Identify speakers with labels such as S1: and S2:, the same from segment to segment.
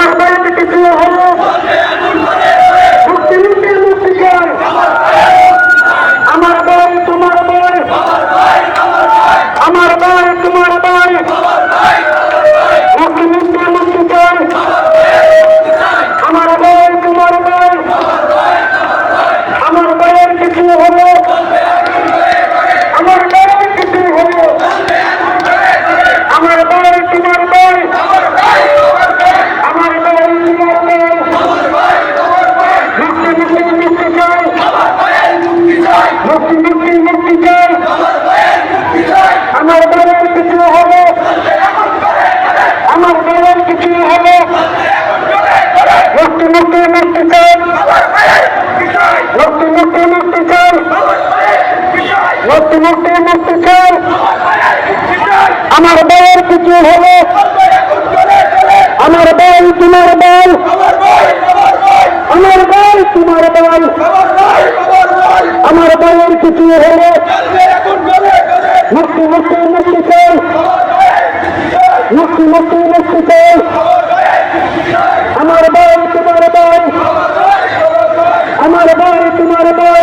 S1: আমার বাড়িতে কিছু হলো মুক্তি মুক্তি মুক্তি চাই আমার ভাই তোমার ভাই আমার ভাই তোমার ভাই মুক্তি মুক্তি মুক্তি চাই আমার ভাই তোমার ভাই আমার ভাইয়ের কিছু হলো আমার ভাইয়ের কিছু হলো আমার ভাই তোমার ভাই আমার ভাই তোমার ভাই মুক্তি মুক্তি মুক্তি চাই মুক্তি মুক্তি মুক্তি চাই আমার ভাইয়ের কিছু হলো আমার ভাইয়ের কিছু হলো মুক্তি মুক্তি মুক্তি চাই মুক্তি মুক্তি মুক্তি চাই মুক্তি মুক্তি মুক্তি চাই। আমার ভাইয়ের কিছু হলো আমার ভাই তোমার ভাই আমার ভাই তোমার ভাই আমার ভাইয়ের কিছু হলো মুক্তি মুক্তি মুক্তি চাই। মুক্তি মুক্তি মুক্তি চাই আমার ভাই তোমার ভাই আমার ভাই তোমার ভাই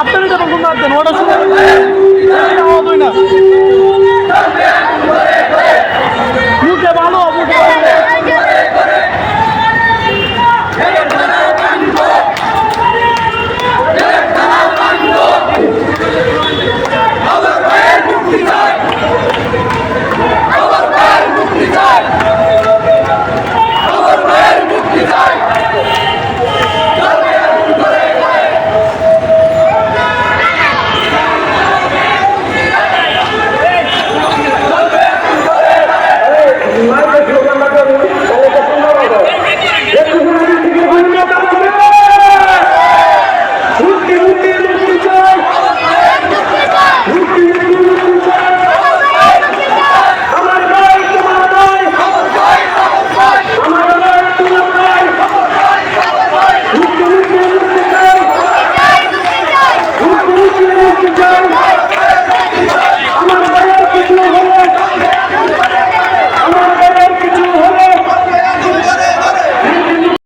S2: আপনারই যখন কোন